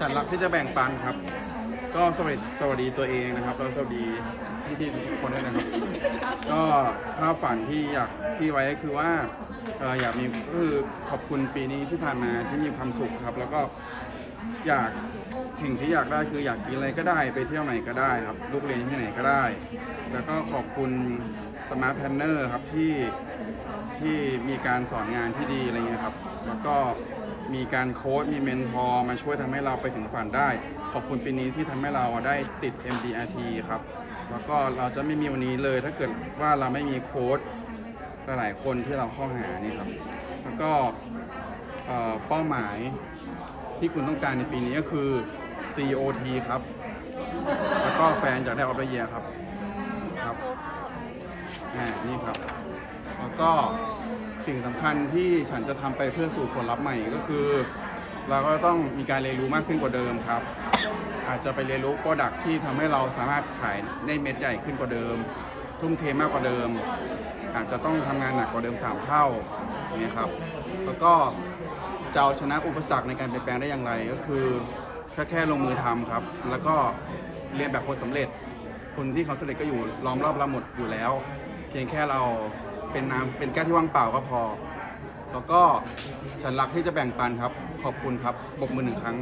ฉันรักที่จะแบ่งปันครับ ก็สวัสดีสวัสดีตัวเองนะครับแล้วสวัสดีพี่ๆทุกคนด้วยนะครับ ก็ภาพฝันที่อยากที่ไว้ก็คือว่าเอ่ออยากมีก็คือขอบคุณปีนี้ที่ผ่านมาที่มีความสุขครับ แล้วก็อยากสิ่งที่อยากได้คืออยากกินอะไรก็ได้ไปเที่ยวไหนก็ได้ครับลูกเรียนที่ไหนก็ได้ แล้วก็ขอบคุณสมาร์ทแพนเนอร์ครับที่ที่มีการสอนงานที่ดีอะไรเงี้ยครับ แล้วก็ มีการโค้ดมีเมนทอร์มาช่วยทำให้เราไปถึงฝันได้ ขอบคุณปีนี้ที่ทำให้เราได้ติด MDRT ครับ แล้วก็เราจะไม่มีวันนี้เลยถ้าเกิดว่าเราไม่มีโค้ดหลายๆคนที่เราเข้าหานี่ครับ แล้วก็เป้าหมายที่คุณต้องการในปีนี้ก็คือ COT ครับ แล้วก็แฟนจากได้ออฟเดอะเยียครับ ครับ อ่า นี่ครับ แล้วก็ สิ่งสำคัญที่ฉันจะทำไปเพื่อสู่ผลลัพธ์ใหม่ก็คือ เราก็ต้องมีการเรียนรู้มากขึ้นกว่าเดิมครับ อาจจะไปเรียนรู้โปรดักที่ทำให้เราสามารถขายได้เม็ดใหญ่ขึ้นกว่าเดิม ทุ่มเทมากกว่าเดิม อาจจะต้องทำงานหนักกว่าเดิม 3 เท่าอย่างนี้ยครับ แล้วก็จะเอาชนะอุปสรรคในการเปลี่ยนแปลงได้อย่างไรก็คือแค่แค่ลงมือทำครับ แล้วก็เรียนแบบคนสำเร็จ คนที่เขาสำเร็จก็อยู่ล้อมรอบเราหมดอยู่แล้ว เพียงแค่เรา เป็นน้ำเป็นแก้วที่ว่างเปล่าก็พอ แล้วก็ฉันรักที่จะแบ่งปันครับ ขอบคุณครับบกมือหนึ่งครั้ง